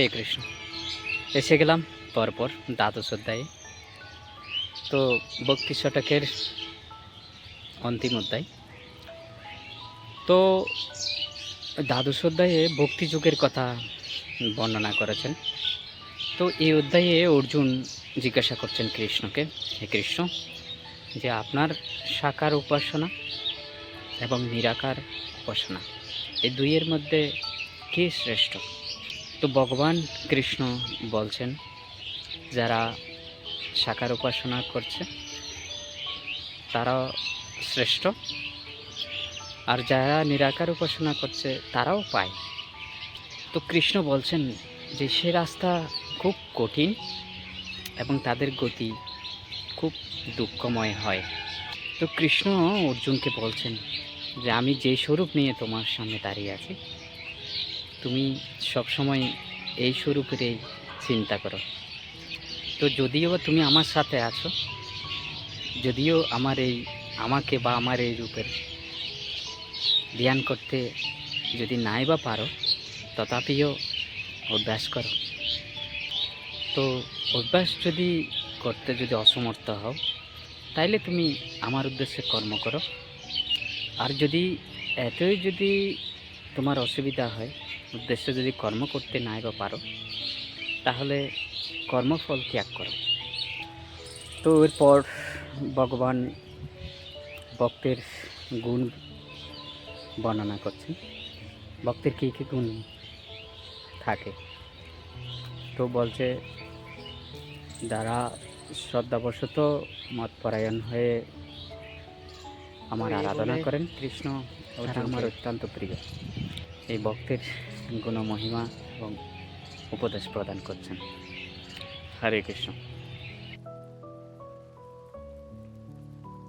হে কৃষ্ণ। এসে গেলাম, পরপর দ্বাদশ অধ্যায়ে। তো বক্তি শতকের অন্তিম অধ্যায়। তো দ্বাদশ অধ্যায়ে ভক্তি যুগের কথা বর্ণনা করেছেন। তো এই অধ্যায়ে অর্জুন জিজ্ঞাসা করছেন কৃষ্ণকে, হে কৃষ্ণ, যে আপনার সাকার উপাসনা এবং নিরাকার উপাসনা এই দুইয়ের মধ্যে কে শ্রেষ্ঠ? তো ভগবান কৃষ্ণ বলছেন, যারা সাকার উপাসনা করছে, তারাও শ্রেষ্ঠ। আর যারা নিরাকার উপাসনা করছে, তারাও পায়। তো কৃষ্ণ বলছেন যে, সে রাস্তা খুব কঠিন এবং তাদের গতি খুব দুঃখময় হয়। তো কৃষ্ণ অর্জুনকে বলছেন যে, আমি যে স্বরূপ নিয়ে তোমার সামনে দাঁড়িয়ে আছি তুমি সবসময় এই স্বরূপেরই চিন্তা করো। তো যদিও বা তুমি আমার সাথে আছো, যদিও আমার এই, আমাকে বা আমার এই রূপের ধ্যান করতে যদি নাই বা পারো, তথাপিও অভ্যাস করো। তো অভ্যাস যদি করতে যদি অসমর্থ হও, তাইলে তুমি আমার উদ্দেশ্যে কর্ম করো। আর যদি এতই যদি তোমার অসুবিধা হয় উদ্দেশ্যে যদি কর্ম করতে নাই বা পারো তাহলে কর্মফল ত্যাগ করো। তো এরপর ভগবান ভক্তের গুণ বর্ণনা করছেন। ভক্তের কী কী গুণ থাকে? তো বলছে যারা শ্রদ্ধাবশত মতপরায়ণ হয়ে আমার আরাধনা করেন কৃষ্ণ আমার অত্যন্ত প্রিয়। এই ভক্তের গুণ মহিমা এবং উপদেশ প্রদান করছেন। হরে কৃষ্ণ।